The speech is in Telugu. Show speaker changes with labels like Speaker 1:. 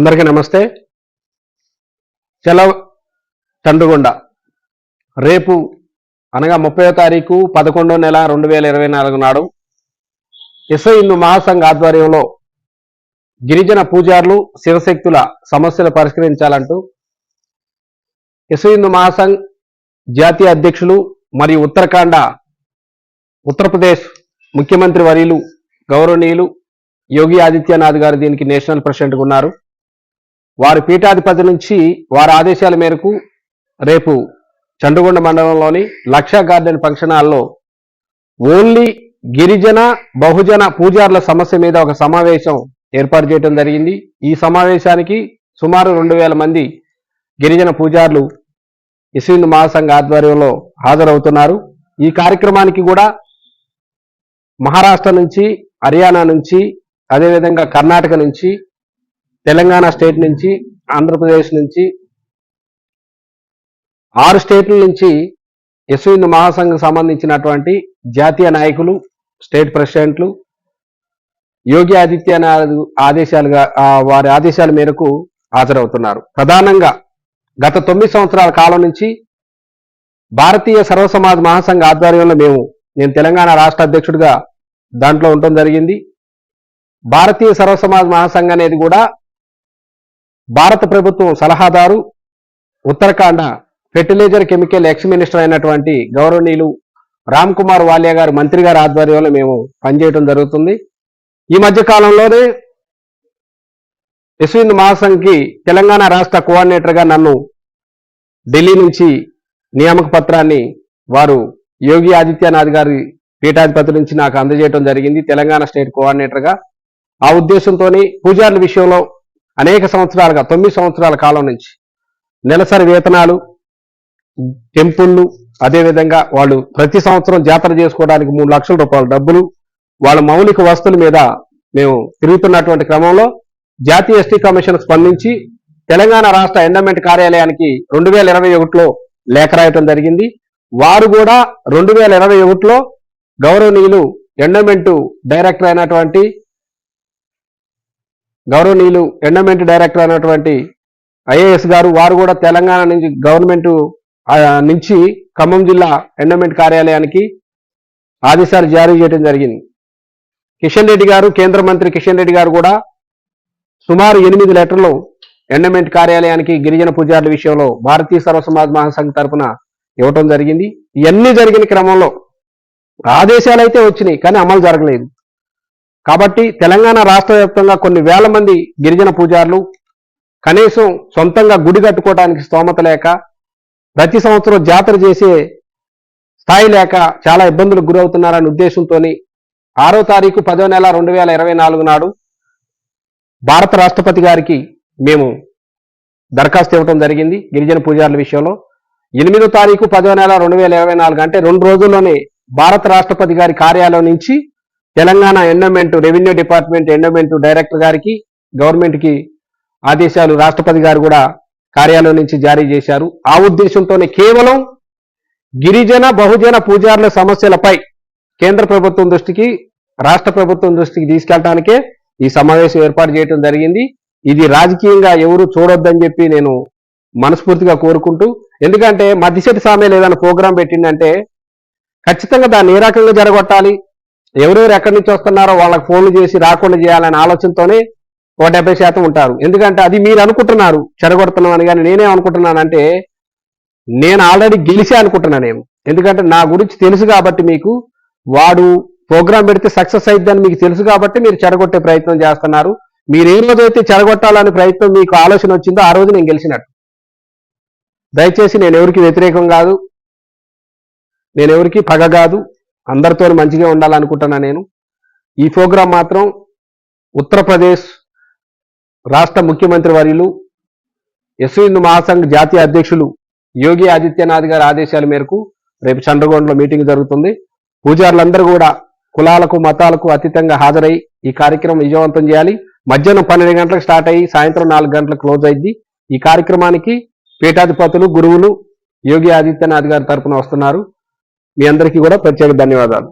Speaker 1: అందరికీ నమస్తే. చలవ్ చండుగొండ. రేపు అనగా ముప్పయో తారీఖు పదకొండో నెల రెండు వేల ఇరవై నాలుగు నాడు ఎస్ఐ హిందూ మహాసంఘ ఆధ్వర్యంలో గిరిజన పూజారులు శివశక్తుల సమస్యలు పరిష్కరించాలంటూ ఎస్ఐ హిందూ మహాసంఘ్ జాతీయ అధ్యక్షులు మరియు ఉత్తరాఖండ ఉత్తరప్రదేశ్ ముఖ్యమంత్రి వర్యులు గౌరవనీయులు యోగి ఆదిత్యనాథ్ గారు దీనికి నేషనల్ ప్రెసిడెంట్గా ఉన్నారు. వారి పీఠాధిపతి నుంచి వారి ఆదేశాల మేరకు రేపు చండుగొండ మండలంలోని లక్ష గార్డెన్ ఫంక్షన్ హాల్లో ఓన్లీ గిరిజన బహుజన పూజారుల సమస్య మీద ఒక సమావేశం ఏర్పాటు చేయడం జరిగింది. ఈ సమావేశానికి సుమారు రెండు వేల మంది గిరిజన పూజారులు ఇస్వింద్ మహాసంఘ ఆధ్వర్యంలో హాజరవుతున్నారు. ఈ కార్యక్రమానికి కూడా మహారాష్ట్ర నుంచి హర్యానా నుంచి అదేవిధంగా కర్ణాటక నుంచి తెలంగాణ స్టేట్ నుంచి ఆంధ్రప్రదేశ్ నుంచి ఆరు స్టేట్ల నుంచి యశ్వింద్ మహాసంఘం సంబంధించినటువంటి జాతీయ నాయకులు స్టేట్ ప్రెసిడెంట్లు యోగి ఆదిత్యనాథ్ ఆదేశాలుగా వారి ఆదేశాల మేరకు హాజరవుతున్నారు. ప్రధానంగా గత తొమ్మిది సంవత్సరాల కాలం నుంచి భారతీయ సర్వసమాజ్ మహాసంఘ ఆధ్వర్యంలో మేము నేను తెలంగాణ రాష్ట్ర అధ్యక్షుడిగా దాంట్లో ఉండటం జరిగింది. భారతీయ సర్వ సమాజ్ అనేది కూడా భారత ప్రభుత్వం సలహాదారు Uttarakhand fertilizer chemical ex minister అయినటువంటి గౌరవనీయులు రామ్ కుమార్ వాలియా గారు మంత్రి గారి ఆధ్వర్యంలో మేము పనిచేయడం జరుగుతుంది. ఈ మధ్య కాలంలోనే యశ్వింద్ మహాసంఘ్కి తెలంగాణ రాష్ట్ర కోఆర్డినేటర్గా నన్ను ఢిల్లీ నుంచి నియామక పత్రాన్ని వారు యోగి ఆదిత్యనాథ్ గారి పీఠాధిపతి నుంచి నాకు అందజేయడం జరిగింది. తెలంగాణ స్టేట్ కోఆర్డినేటర్గా. ఆ ఉద్దేశంతోనే పూజార్ల విషయంలో అనేక సంవత్సరాలుగా తొమ్మిది సంవత్సరాల కాలం నుంచి నెలసరి వేతనాలు టెంపుళ్ళు అదేవిధంగా వాళ్ళు ప్రతి సంవత్సరం జాతర చేసుకోవడానికి మూడు లక్షల రూపాయల డబ్బులు వాళ్ళ మౌలిక వస్తువుల మీద మేము తిరుగుతున్నటువంటి క్రమంలో జాతీయ ఎస్టీ కమిషన్ స్పందించి తెలంగాణ రాష్ట్ర ఎండమెంట్ కార్యాలయానికి రెండు వేల ఇరవై ఒకటిలో లేఖ రాయటం జరిగింది. వారు కూడా రెండు వేల ఇరవై ఒకటిలో గౌరవనీయులు ఎండమెంటు డైరెక్టర్ అయినటువంటి గౌరవనీయులు ఎండమెంట్ డైరెక్టర్ అయినటువంటి ఐఏఎస్ గారు వారు కూడా తెలంగాణ నుంచి గవర్నమెంట్ నుంచి ఖమ్మం జిల్లా ఎండమెంట్ కార్యాలయానికి ఆదేశాలు జారీ చేయడం జరిగింది. కిషన్ రెడ్డి గారు కేంద్ర మంత్రి కిషన్ రెడ్డి గారు కూడా సుమారు ఎనిమిది లెటర్లు ఎండమెంట్ కార్యాలయానికి గిరిజన పూజారుల విషయంలో భారతీయ సర్వ సమాజ్ మహాసంఘ్ తరఫున ఇవ్వటం జరిగింది. ఇవన్నీ జరిగిన క్రమంలో ఆదేశాలు అయితే వచ్చినాయి కానీ అమలు జరగలేదు. కాబట్టి తెలంగాణ రాష్ట్ర వ్యాప్తంగా కొన్ని వేల మంది గిరిజన పూజారులు కనీసం సొంతంగా గుడి కట్టుకోవడానికి స్తోమత లేక ప్రతి సంవత్సరం జాతర చేసే స్థాయి లేక చాలా ఇబ్బందులకు గురవుతున్నారనే ఉద్దేశంతో ఆరో తారీఖు పదో నెల రెండు వేల ఇరవై నాలుగు నాడు భారత రాష్ట్రపతి గారికి మేము దరఖాస్తు ఇవ్వడం జరిగింది గిరిజన పూజారుల విషయంలో. ఎనిమిదో తారీఖు పదో నెల రెండు వేల ఇరవై నాలుగు అంటే రెండు రోజుల్లోనే భారత రాష్ట్రపతి గారి కార్యాలయం నుంచి Telangana endowment revenue department endowment director గారికి గవర్నమెంట్కి ఆదేశాలు రాష్ట్రపతి గారు కూడా కార్యాలయం నుంచి జారీ చేశారు. ఆ ఉద్దేశంతోనే కేవలం గిరిజన బహుజన పూజారుల సమస్యలపై కేంద్ర ప్రభుత్వం దృష్టికి రాష్ట్ర ప్రభుత్వం దృష్టికి తీసుకెళ్ళటానికే ఈ సమావేశం ఏర్పాటు చేయడం జరిగింది. ఇది రాజకీయంగా ఎవరు చూడొద్దని చెప్పి నేను మనస్ఫూర్తిగా కోరుకుంటూ ఎందుకంటే మధ్యశెట్టి సామెలు ఏదైనా ప్రోగ్రాం పెట్టిందంటే ఖచ్చితంగా దాన్ని ఏ రకంగా జరగొట్టాలి? ఎవరెవరు ఎక్కడి నుంచి వస్తున్నారో వాళ్ళకి ఫోన్లు చేసి రాకుండా చేయాలనే ఆలోచనతోనే ఒక డెబ్బై శాతం ఉంటారు. ఎందుకంటే అది మీరు అనుకుంటున్నారు చెడగొడుతున్నాం అని కానీ నేనేం అనుకుంటున్నానంటే నేను ఆల్రెడీ గెలిచే అనుకుంటున్నా నేను. ఎందుకంటే నా గురించి తెలుసు కాబట్టి మీకు వాడు ప్రోగ్రాం పెడితే సక్సెస్ అయిద్దని మీకు తెలుసు కాబట్టి మీరు చెడగొట్టే ప్రయత్నం చేస్తున్నారు. మీరు ఏ రోజైతే చెడగొట్టాలనే ప్రయత్నం మీకు ఆలోచన వచ్చిందో ఆ రోజు నేను గెలిచినట్టు. దయచేసి నేను ఎవరికి వ్యతిరేకం కాదు నేను ఎవరికి పగ కాదు అందరితో మంచిగా ఉండాలనుకుంటున్నా నేను. ఈ ప్రోగ్రాం మాత్రం ఉత్తరప్రదేశ్ రాష్ట్ర ముఖ్యమంత్రి వర్యులు యశ్వింద్ మహాసంఘ్ జాతీయ అధ్యక్షులు యోగి ఆదిత్యనాథ్ గారి ఆదేశాల మేరకు రేపు చంద్రగోండలో మీటింగ్ జరుగుతుంది. పూజారులందరూ కూడా కులాలకు మతాలకు అతీతంగా హాజరై ఈ కార్యక్రమం విజయవంతం చేయాలి. మధ్యాహ్నం పన్నెండు గంటలకు స్టార్ట్ అయ్యి సాయంత్రం నాలుగు గంటలకు క్లోజ్ అయింది ఈ కార్యక్రమానికి పీఠాధిపతులు గురువులు యోగి ఆదిత్యనాథ్ గారి తరఫున వస్తున్నారు. మీ అందరికీ కూడా ప్రత్యేక ధన్యవాదాలు.